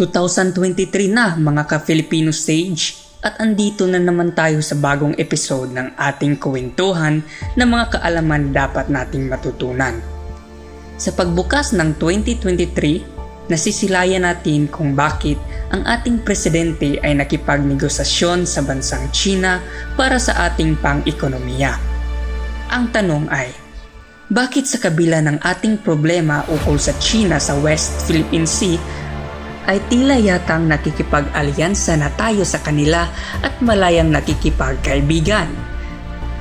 2023 na mga ka-Filipino stage at andito na naman tayo sa bagong episode ng ating kwentuhan na mga kaalaman dapat nating matutunan. Sa pagbukas ng 2023, nasisilayan natin kung bakit ang ating presidente ay nakipagnegosasyon sa bansang China para sa ating pang-ekonomiya. Ang tanong ay, bakit sa kabila ng ating problema ukol sa China sa West Philippine Sea ay tila yatang nakikipag-alyansa na tayo sa kanila at malayang nakikipagkaibigan.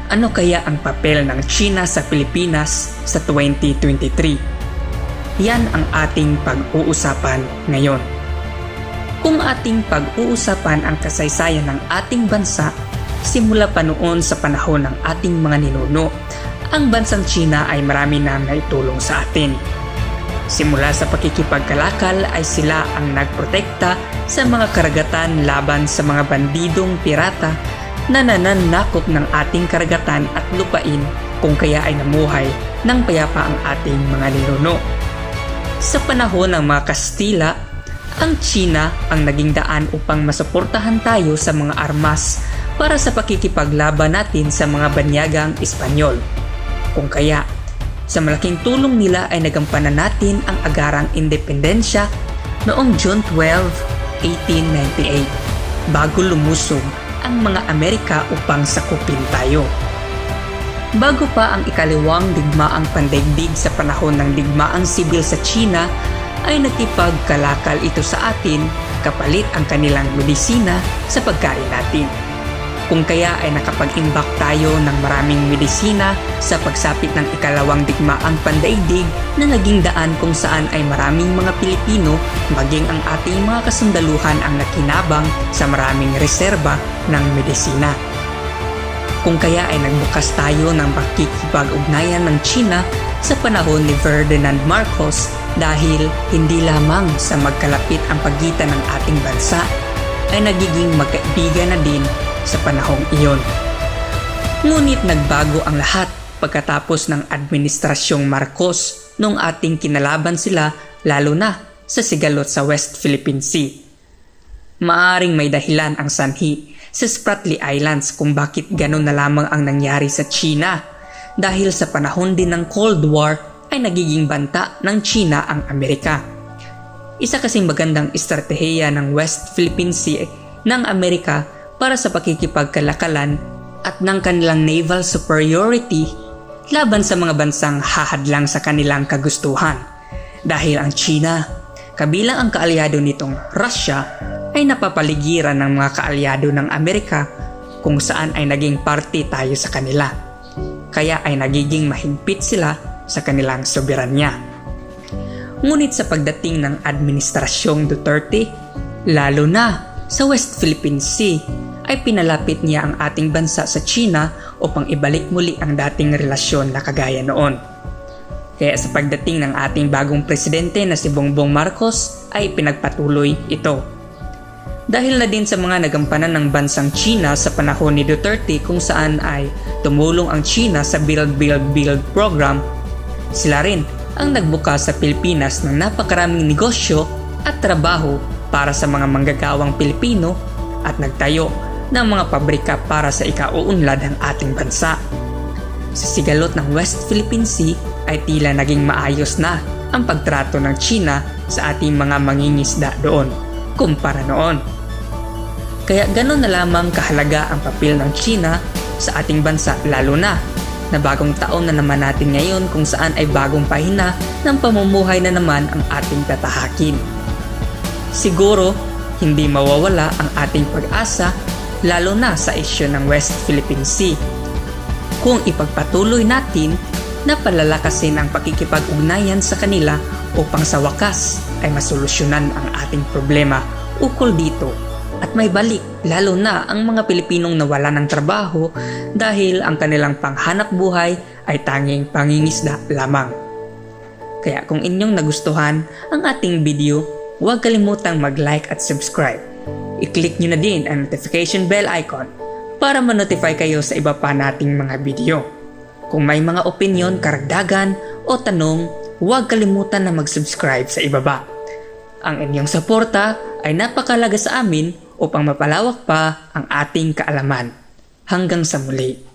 Ano kaya ang papel ng China sa Pilipinas sa 2023? Yan ang ating pag-uusapan ngayon. Kung ating pag-uusapan ang kasaysayan ng ating bansa, simula pa noon sa panahon ng ating mga ninuno, ang bansang China ay marami na naitulong sa atin Simula sa pakikipagkalakal ay sila ang nagprotekta sa mga karagatan laban sa mga bandidong pirata na nananakop ng ating karagatan at lupain kung kaya ay namuhay ng payapa ang ating mga ninuno. Sa panahon ng mga Kastila, ang China ang naging daan upang masuportahan tayo sa mga armas para sa pakikipaglaban natin sa mga banyagang Espanyol. Kung kaya sa malaking tulong nila ay nagampanan natin ang agarang independensya noong June 12, 1898 bago lumusog ang mga Amerika upang sakupin tayo. Bago pa ang ikaliwang digmaang pandaigdig sa panahon ng digmaang sibil sa China ay nakipagkalakal ito sa atin kapalit ang kanilang medisina sa pagkain natin kung kaya ay nakapag-imbak tayo ng maraming medisina sa pagsapit ng ikalawang digmaang pandaigdig na naging daan kung saan ay maraming mga Pilipino maging ang ating mga kasundaluhan ang nakinabang sa maraming reserba ng medisina. Kung kaya ay nagbukas tayo ng pakikipag-ugnayan ng China sa panahon ni Ferdinand Marcos dahil hindi lamang sa magkalapit ang pagitan ng ating bansa ay nagiging magkaibigan na din sa panahong iyon. Ngunit nagbago ang lahat pagkatapos ng Administrasyong Marcos nung ating kinalaban sila lalo na sa sigalot sa West Philippine Sea. Maaring may dahilan ang sanhi sa Spratly Islands kung bakit ganon na lamang ang nangyari sa China dahil sa panahon din ng Cold War ay nagiging banta ng China ang Amerika. Isa kasing magandang estratehiya ng West Philippine Sea ng Amerika para sa pakikipagkalakalan at ng kanilang naval superiority laban sa mga bansang hahadlang sa kanilang kagustuhan. Dahil ang China, kabilang ang kaalyado nitong Russia, ay napapaligiran ng mga kaalyado ng Amerika kung saan ay naging parte tayo sa kanila. Kaya ay nagiging mahigpit sila sa kanilang soberanya. Ngunit sa pagdating ng Administrasyong Duterte, lalo na sa West Philippine Sea ay pinalapit niya ang ating bansa sa China upang ibalik muli ang dating relasyon na kagaya noon. Kaya sa pagdating ng ating bagong presidente na si Bongbong Marcos ay pinagpatuloy ito. Dahil na din sa mga nagampanan ng bansang China sa panahon ni Duterte kung saan ay tumulong ang China sa Build Build Build program, sila rin ang nagbukas sa Pilipinas ng napakaraming negosyo at trabaho para sa mga manggagawang Pilipino at nagtayo ng mga pabrika para sa ikauunlad ng ating bansa. Sa sigalot ng West Philippine Sea ay tila naging maayos na ang pagtrato ng China sa ating mga mangingisda doon kumpara noon. Kaya ganun na lamang kahalaga ang papel ng China sa ating bansa lalo na na bagong taon na naman natin ngayon kung saan ay bagong pahina ng pamumuhay na naman ang ating tatahakin. Siguro, hindi mawawala ang ating pag-asa lalo na sa isyu ng West Philippine Sea. Kung ipagpatuloy natin na palalakasin ang pakikipag-ugnayan sa kanila upang sa wakas ay masolusyonan ang ating problema ukol dito at may balik lalo na ang mga Pilipinong nawala ng trabaho dahil ang kanilang panghanap buhay ay tanging pangingisda lamang. Kaya kung inyong nagustuhan ang ating video huwag kalimutang mag-like at subscribe. I-click nyo na din ang notification bell icon para ma-notify kayo sa iba pa nating mga video. Kung may mga opinion, karagdagan o tanong, huwag kalimutan na mag-subscribe sa ibaba. ang inyong suporta ay napakalaga sa amin upang mapalawak pa ang ating kaalaman. Hanggang sa muli.